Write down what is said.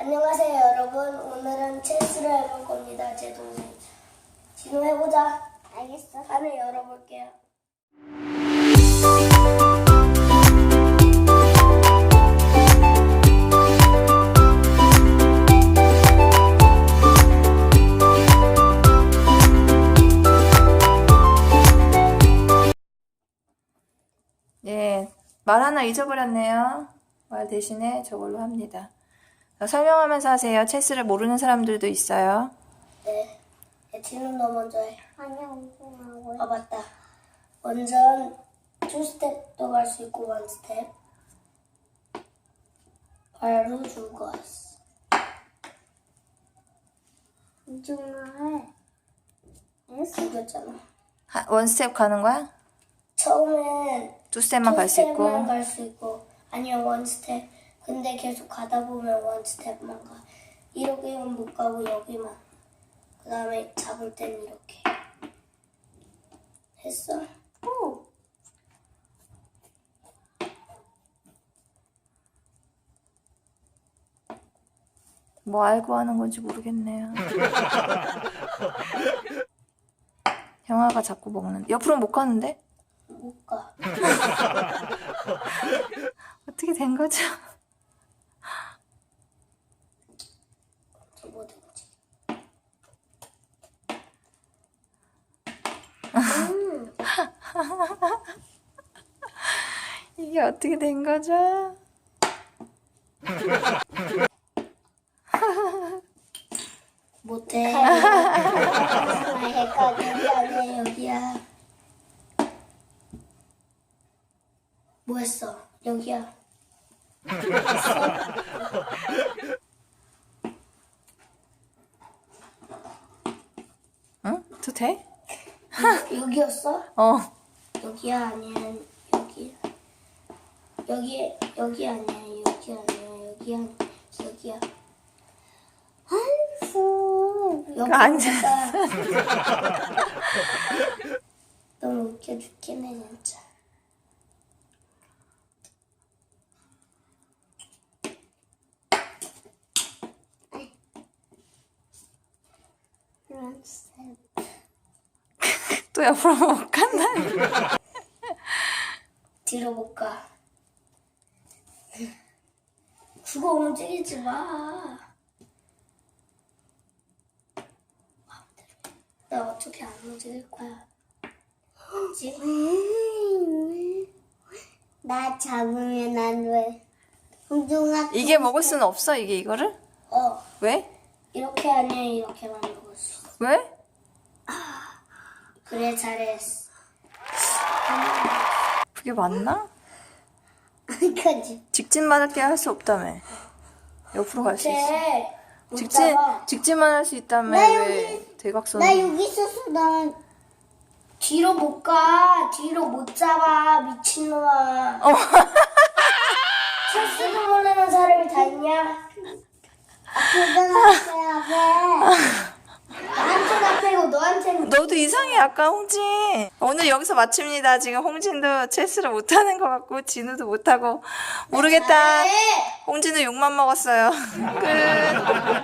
안녕하세요 여러분. 오늘은 체스를 해볼 겁니다 제 동생. 진우 해보자. 알겠어. 판을 열어볼게요. 예, 말 하나 잊어버렸네요. 말 대신에 저걸로 합니다. 자, 설명하면서 하세요. 체스를 모르는 사람들도 있어요. 네 네, 진우 너 먼저 해 아니야, 운동하고. 아 맞다 완전 투 스텝도 갈 수 있고 원 스텝 바로 죽었어 운동을 해. 죽였잖아 하- 원 스텝 가는 거야? 처음엔 두 스텝만 갈 수 있고. 스텝만 갈 수 있고 아니면 원 스텝 근데 계속 가다 보면 원 스텝만 가 이렇게만 못 가고 여기만 그 다음에 잡을 땐 이렇게 했어? 오! 뭐 알고 하는 건지 모르겠네요. 형아가 자꾸 먹는. 옆으로 못 가는데? 못 가 어떻게 된 거죠? 저 뭐든지 이게 어떻게 된 거죠? 못해 여기가 여기야 여기야 뭐 했어? 여기야 응? 또 돼? 여기였어? 어. 여기야 아니면 여기 여기 여기 아니야 여기 아니야 여기 아니야 여기야 후. 여기 앉아. 너무 웃겨 해 진짜 이런 스텝. 또 옆으로 못 간다. 뒤로 못가 그거 움직이지 마 나 어떻게 안 움직일 거야 그치? 나 잡으면 안 돼. 운동화 이게 먹을 수는 없어, 이게 이거를? 어 왜? 이렇게 아니야 이렇게만 먹을 수 있어 왜? 그래 잘했어 그게 맞나? 그지. 직진만 할게 할 수 없다며. 옆으로 갈 수 있어. 쟤 직진, 웃다가 직진만 할 수 있다며. 나왜 대각선? 나 여기 있었어. 나 뒤로 못 가. 뒤로 못 잡아. 미친놈아. 어. 철수도 모르는 사람이 다 있냐? 고등학교 앞에. 나한테 나 빼고 너한테는 너도 이상해, 아까 홍진. 오늘 여기서 마칩니다. 지금 홍진도 체스를 못하는 것 같고, 진우도 못하고. 모르겠다. 해. 홍진은 욕만 먹었어요. 끝.